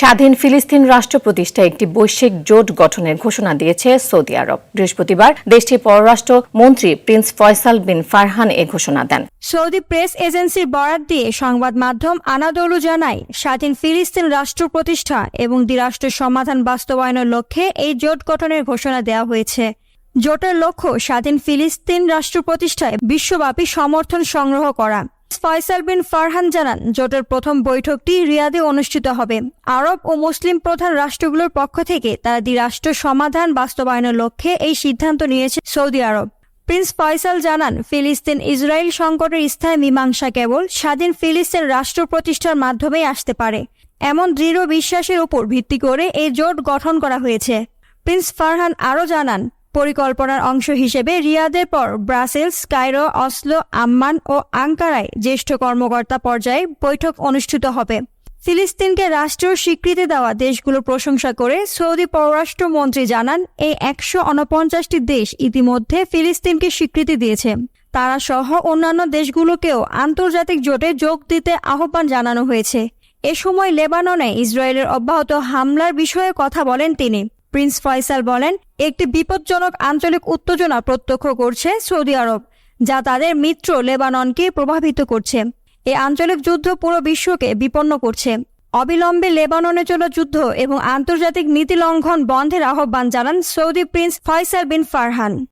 স্বাধীন ফিলিস্তিন রাষ্ট্র প্রতিষ্ঠায় একটি বৈশ্বিক জোট গঠনের ঘোষণা দিয়েছে সৌদি আরব। বৃহস্পতিবার দেশটির পররাষ্ট্র মন্ত্রী প্রিন্স ফয়সাল বিন ফারহান এ ঘোষণা দেন। সৌদি প্রেস এজেন্সির বরাত দিয়ে সংবাদ মাধ্যম আনাদোলু জানায়, স্বাধীন ফিলিস্তিন রাষ্ট্র প্রতিষ্ঠা এবং দ্বিরাষ্ট্র সমাধান বাস্তবায়নের লক্ষ্যে এই জোট গঠনের ঘোষণা দেওয়া হয়েছে। জোটের লক্ষ্য স্বাধীন ফিলিস্তিন রাষ্ট্র প্রতিষ্ঠায় বিশ্বব্যাপী সমর্থন সংগ্রহ করা। ফয়সাল বিন ফারহান জানান, জোটের প্রথম বৈঠকটি রিয়াদে অনুষ্ঠিত হবে। আরব ও মুসলিম প্রধান রাষ্ট্রগুলোর পক্ষ থেকে তারা দ্বিরাষ্ট্র সমাধান বাস্তবায়নের লক্ষ্যে এই সিদ্ধান্ত নিয়েছে সৌদি আরব। প্রিন্স ফয়সাল জানান, ফিলিস্তিন ইসরায়েল সংকটের স্থায়ী মীমাংসা কেবল স্বাধীন ফিলিস্তিন রাষ্ট্র প্রতিষ্ঠার মাধ্যমেই আসতে পারে। এমন দৃঢ় বিশ্বাসের উপর ভিত্তি করে এই জোট গঠন করা হয়েছে। প্রিন্স ফারহান আরও জানান পরিকল্পনার অংশ হিসেবে রিয়াদের পর ব্রাসেলস, কায়রো, অসলো, আম্মান ও আঙ্কারায় জ্যেষ্ঠ কর্মকর্তা পর্যায়ে বৈঠক অনুষ্ঠিত হবে। ফিলিস্তিনকে রাষ্ট্রীয় স্বীকৃতি দেওয়া দেশগুলোর প্রশংসা করে সৌদি পররাষ্ট্রমন্ত্রী জানান, এই একশো উনপঞ্চাশটি দেশ ইতিমধ্যে ফিলিস্তিনকে স্বীকৃতি দিয়েছে। তারা সহ অন্যান্য দেশগুলোকেও আন্তর্জাতিক জোটে যোগ দিতে আহ্বান জানানো হয়েছে। এ সময় লেবাননে ইসরায়েলের অব্যাহত হামলার বিষয়ে কথা বলেন তিনি। প্রিন্স ফয়সাল বলেন, একটি বিপজ্জনক আঞ্চলিক উত্তেজনা প্রত্যক্ষ করছে সৌদি আরব, যা তাদের মিত্র লেবাননকে প্রভাবিত করছে। এ আঞ্চলিক যুদ্ধ পুরো বিশ্বকে বিপন্ন করছে। অবিলম্বে লেবাননে চলা যুদ্ধ এবং আন্তর্জাতিক নীতি লঙ্ঘন বন্ধের আহ্বান জানান Saudi prince Faisal bin Farhan.